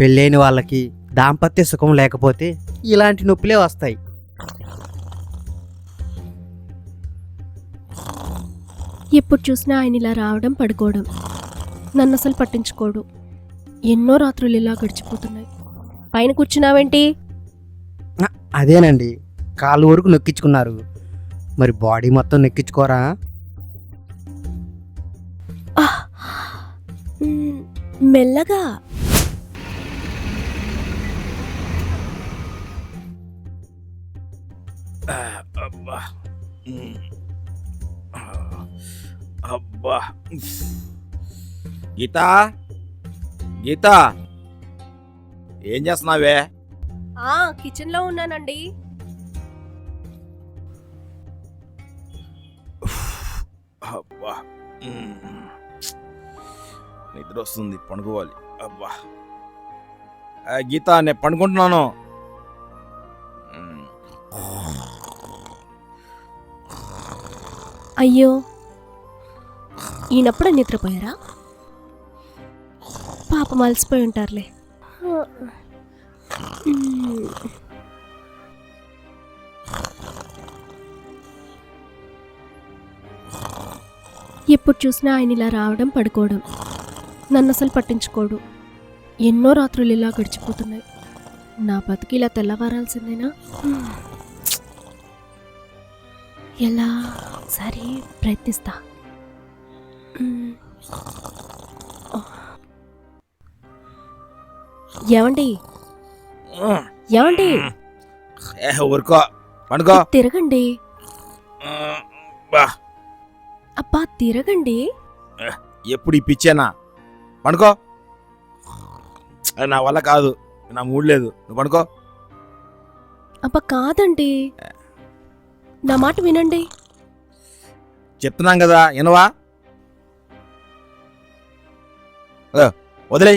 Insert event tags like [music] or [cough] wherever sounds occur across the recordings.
పెళ్ళైన వాళ్ళకి దాంపత్య సుఖం లేకపోతే ఇలాంటి నొప్పులే వస్తాయి. ఎప్పుడు చూసినా ఆయన ఇలా రావడం పడుకోవడం నన్ను అసలు పట్టించుకోడు. ఎన్నో రాత్రులు ఇలా గడిచిపోతున్నాయి. పైన కూర్చున్నావేంటి? అదేనండి. కాళ్ళు వరకు నొక్కించుకున్నారు. మరి బాడీ మొత్తం నొక్కించుకోరా? మెల్లగా అబ్బా గీత గీత ఏం చేస్తున్నావే? ఆ కిచెన్లో ఉన్నానండి. అబ్బా. నిద్ర వస్తుంది పండుకోవాలి. అబ్బా. గీత నేను పండుకుంటున్నాను. అయ్యో. ఈయనప్పుడే నిద్రపోయారా? పాపం అలసిపోయి ఉంటారులే. ఎప్పుడు చూసినా ఆయన ఇలా రావడం పడుకోవడం నన్ను అసలు పట్టించుకోడు. ఎన్నో రాత్రులు ఇలా గడిచిపోతున్నాయి. నా బతికి ఇలా తెల్లవారాల్సిందేనా? ఎలా? సరే ప్రయత్నిస్తా. ఏమండి. ఏమండి ఊరుకో. పండుకో. తిరగండి. అబ్బా తిరగండి. ఎప్పుడు ఈ పిచ్చేనా? పండుకో. నా వల్ల కాదు. నా మూడ్ లేదు. నువ్వు పండుకో. అబ్బా కాదండి. నా మాట వినండి. చెప్తున్నాం కదా వినవా? వదిలే.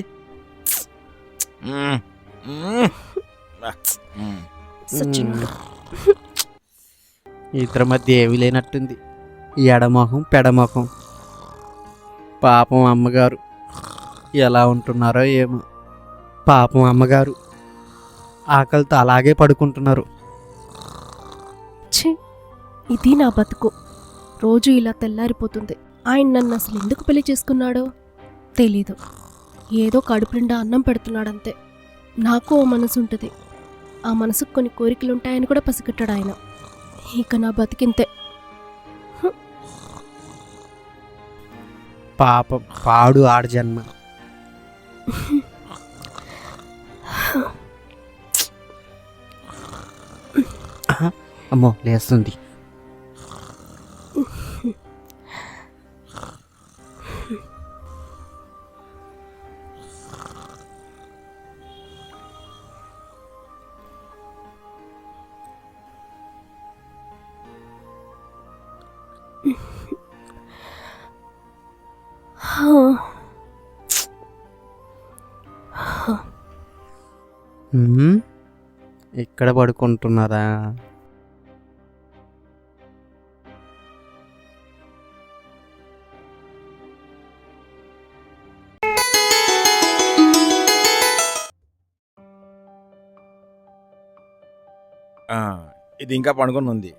ఇద్దరి మధ్య ఏమీ లేనట్టుంది. ఈ ఎడమొహం పెడమొహం. పాపం అమ్మగారు. ఎలా ఉంటున్నారో ఏమో. పాపం అమ్మగారు. ఆకలితో అలాగే పడుకుంటున్నారు. ఛీ. ఇది నా బతుకు. రోజు ఇలా తెల్లారిపోతుంది. ఆయన నన్ను అసలు ఎందుకు పెళ్ళి చేసుకున్నాడో తెలీదు. ఏదో కడుపు నిండా అన్నం పెడుతున్నాడంతే. నాకు ఓ మనసు ఉంటుంది. ఆ మనసుకు కొన్ని కోరికలు ఉంటాయని కూడా పసిగట్టాడు ఆయన. ఇక నా బతికింతే. పాపం పాడు ఆడ జన్మ. అమ్మో లేస్తుంది. ఇక్కడ పడుకుంటున్నారా? ఇది ఇంకా పండుకొని ఉంది.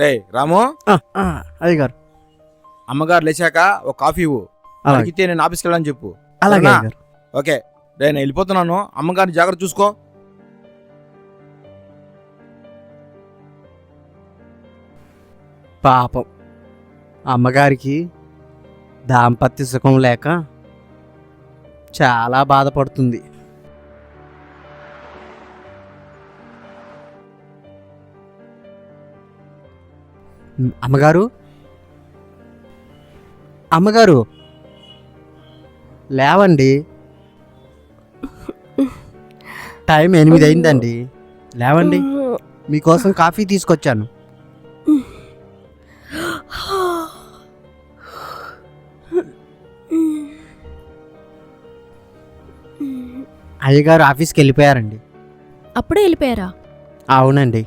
రే రాము? అది గారు. అమ్మగారు లేచాక ఒక కాఫీ ఇవ్వు. అడిగితే నేను ఆఫీస్కి వెళ్ళని చెప్పు. అలాగే ఓకే. నేను వెళ్ళిపోతున్నాను. అమ్మగారిని జాగ్రత్త చూసుకో. పాపం. అమ్మగారికి దాంపత్య సుఖం లేక చాలా బాధపడుతుంది. అమ్మగారు? అమ్మగారు లేవండి. టైం ఎనిమిది అయిందండి లేవండి. మీకోసం కాఫీ తీసుకొచ్చాను. [gasps] అయ్యగారు ఆఫీస్కి వెళ్ళిపోయారండి. అప్పుడే వెళ్ళిపోయారా? అవునండి.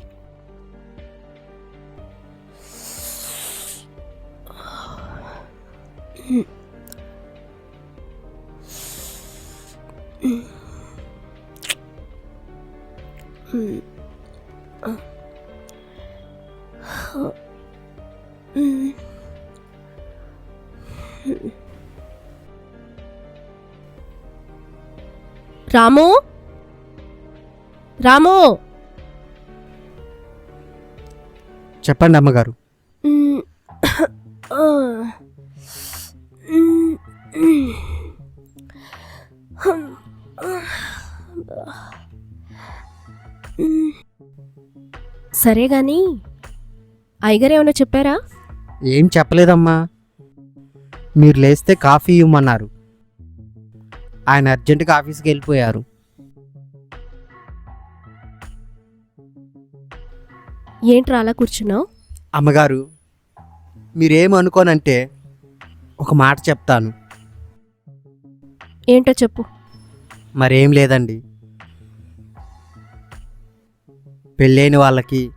రాము? రాము? చెప్పండి అమ్మగారు. సరే గాని అయ్యగారు ఏమైనా చెప్పారా? ఏం చెప్పలేదమ్మా. మీరు లేస్తే కాఫీ ఇవ్వమన్నారు. ఆయన అర్జెంటుగా ఆఫీస్కి వెళ్ళిపోయారు. ఏంట్రా అలా కూర్చున్నావు? అమ్మగారు మీరేం అనుకోనంటే ఒక మాట చెప్తాను. ఏంటో చెప్పు. మరేం లేదండి. పెళ్ళైన వాళ్ళకి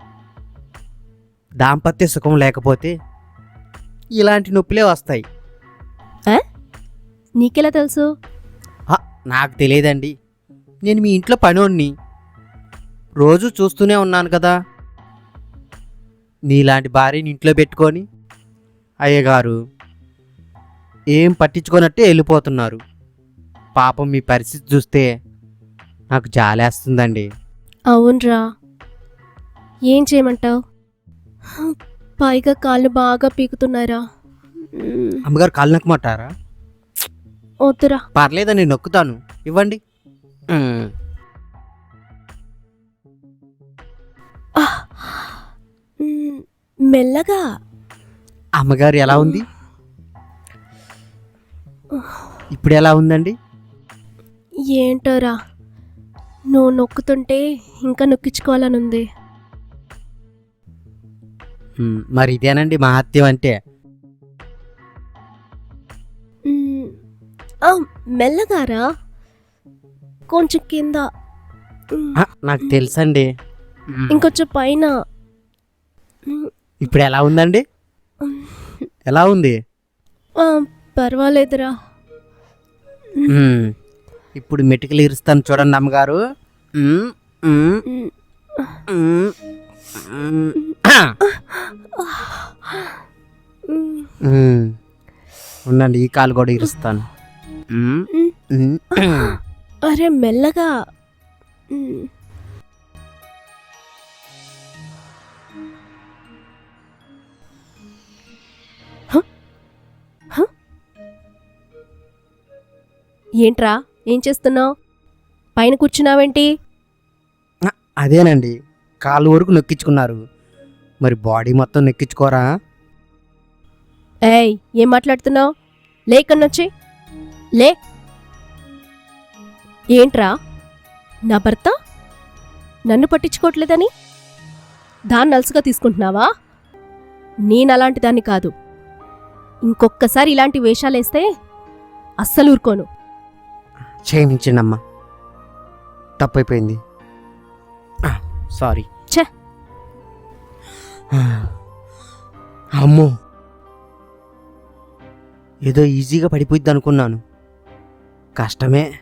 దాంపత్య సుఖం లేకపోతే ఇలాంటి నొప్పులే వస్తాయి. నీకెలా తెలుసు? నాకు తెలియదండి. నేను మీ ఇంట్లో పనోడిని రోజు చూస్తూనే ఉన్నాను కదా. నీలాంటి భార్యని ఇంట్లో పెట్టుకొని అయ్యగారు ఏం పట్టించుకోనట్టే వెళ్ళిపోతున్నారు. పాపం మీ పరిస్థితి చూస్తే నాకు జాలేస్తుందండి. అవునరా. ఏం చేయమంటావు? పైగా కాళ్ళు బాగా పీకుతున్నారా మ్మ్. అమ్మగారు కాళ్ళు నొక్కమంటారా? వద్దురా. పర్లేదండి నొక్కుతాను. ఇవ్వండి. మెల్లగా. అమ్మగారు ఎలా ఉంది? ఇప్పుడు ఎలా ఉందండి? ఏంటోరా నువ్వు నొక్కుతుంటే ఇంకా నొక్కించుకోవాలనుంది. ఉమ్, మరి ఇదేనండి మహత్యం అంటే? మెల్లగారా? కొంచెం కింద. నాకు తెలుసండి. ఇంకొంచెం పైన. ఇప్పుడు ఎలా ఉందండి? ఎలా ఉంది? పర్వాలేదురా. ఇప్పుడు మెటికలు ఇరుస్తాను చూడండి అమ్మగారు. ఉండండి ఈ కాలు కూడా ఇరుస్తాను. అరే మెల్లగా మ్మ్. హ? హ? ఏంట్రా ఏం చేస్తున్నావు పైన కూర్చున్నావేంటి అదేనండి కాలు వరకు నొక్కించుకున్నారు మరి బాడీ మొత్తం నొక్కించుకోరా? ఏయ్ ఏం మాట్లాడుతున్నావు? లేకన్నొచ్చి లే. ఏంట్రా? నా భర్త? నన్ను పట్టించుకోవట్లేదని? దాన్ని అలసుగా తీసుకుంటున్నావా? నేను అలాంటి దాన్ని కాదు. ఇంకొక్కసారి ఇలాంటి వేషాలేస్తే అస్సలు ఊరుకోను. క్షమించండి అమ్మా తప్పైపోయింది సారీ. అమ్మో. ఏదో ఈజీగా పడిపోయిద్ది అనుకున్నాను కష్టమే.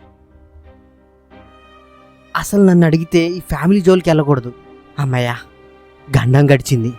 అసలు నన్ను అడిగితే ఈ ఫ్యామిలీ జోలికి వెళ్ళకూడదు అమ్మయ్యా గండం గడిచింది.